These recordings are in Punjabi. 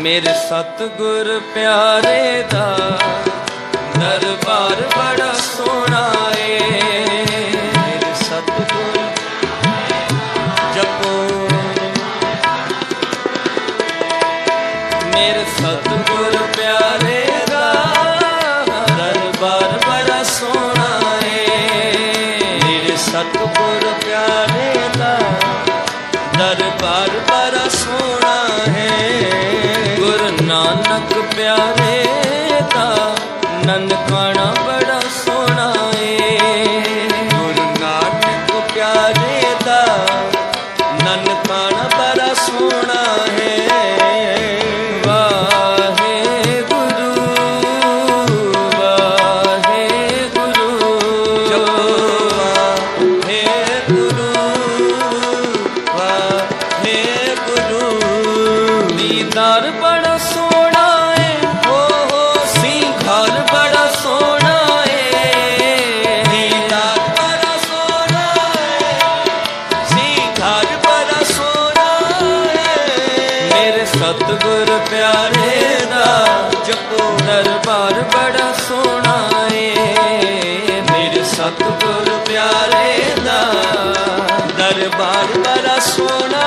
ਮੇਰੇ ਸਤਗੁਰ ਪਿਆਰੇ ਦਾ ਦਰਬਾਰ ਬੜਾ ਸੋਹਣਾ ਏ। ਮੇਰੇ ਸਤਗੁਰ ਜਪੋ। ਮੇਰੇ ਪਿਆਰੇ ਦਾ ਦਰਬਾਰ ਬੜਾ ਸੋਹਣਾ ਏ। ਮੇਰੇ ਸਤਗੁਰ ਪਿਆਰੇ ਦਾ ਦਰਬਾਰ ਬੜਾ ਸੋਹਣਾ ਹੈ ਨਾਨਕ ਪਿਆਰੇ ਦਾ ਨਨਕਾਣਾ ਦਰਬਾਰ ਬੜਾ ਸੋਹਣਾ ਏ। ਮੇਰੇ ਸਤਿਗੁਰ ਪਿਆਰੇ ਦਾ ਦਰਬਾਰ ਬੜਾ ਸੋਹਣਾ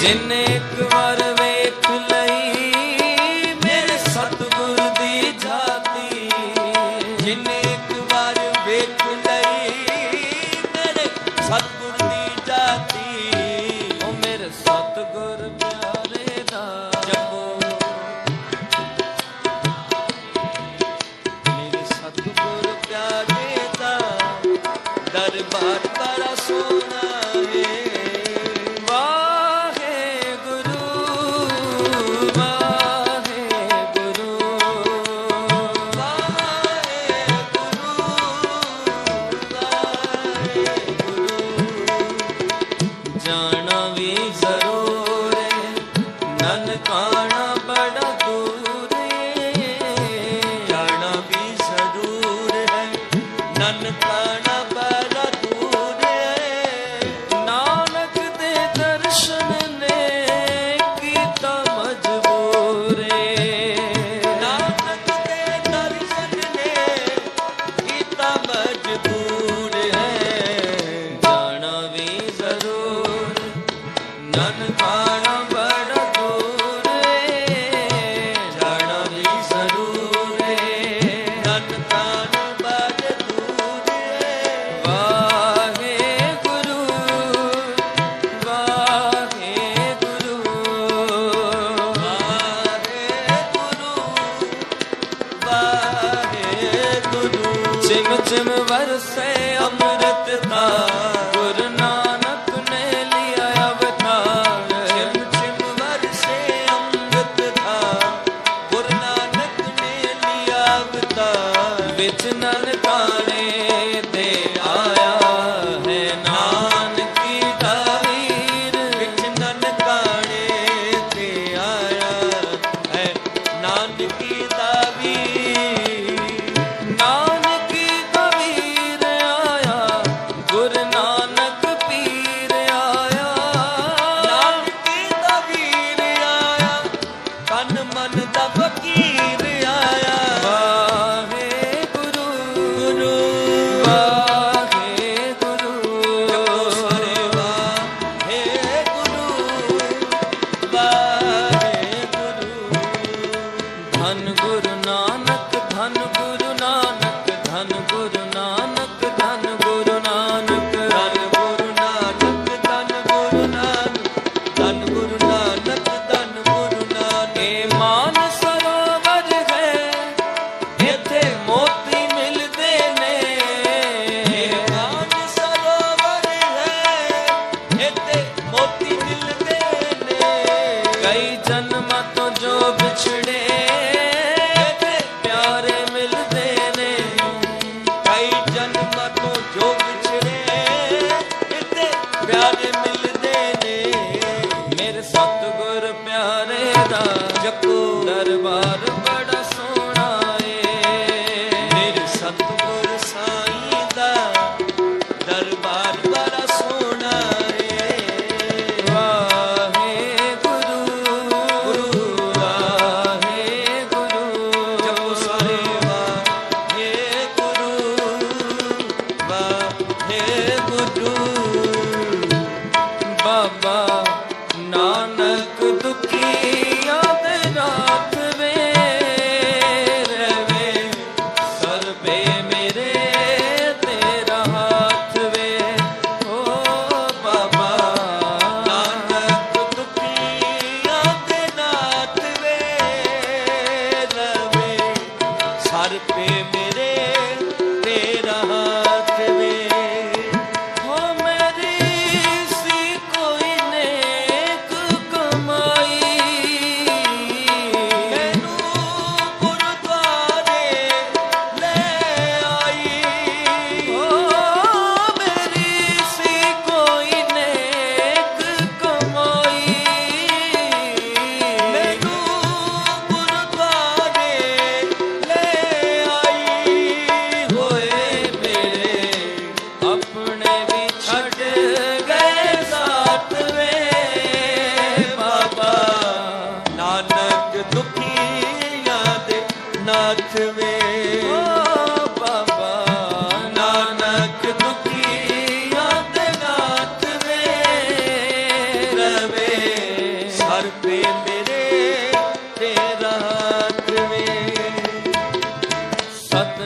ਜਿਨੇ ਇੱਕ ਵਾਰ ਵੇਖ ਲਈ, ਮੇਰੇ ਸਤਗੁਰ ਦੀ ਜਾਤੀ। ਜਿਨੇ ਇੱਕ ਵਾਰ ਵੇਖ ਲਈ, ਮੇਰੇ ਸਤਗੁਰ ਦੀ ਜਾਤੀ। ਉਹ ਮੇਰੇ ਸਤਗੁਰ ਪਿਆਰੇ ਦਾ ਜਪੋ। ਮੇਰੇ ਸਤਗੁਰ ਪਿਆਰੇ ਦਾ ਦਰਬਾਰ ਬੜਾ ਸੋਨਾ। ਜਨ ਕਾ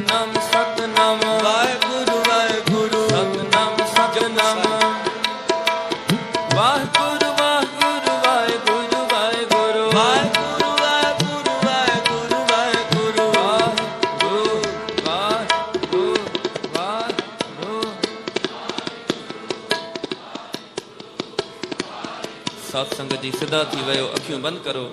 ਸਤਨਾਮ ਸਤਨਾਮ। ਵਾਹਿਗੁਰੂ ਵਾਹਿਗੁਰੂ। ਸੰਗਤ ਜੀ ਸਦਾ ਥੀ ਵਇਓ ਅੱਖਿਓਂ ਬੰਦ ਕਰੋ।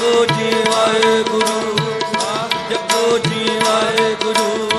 ਜਪੋ ਜੀ ਵਾਹਿਗੁਰੂ ਜਪੋ ਜੀ ਵਾਹਿਗੁਰੂ।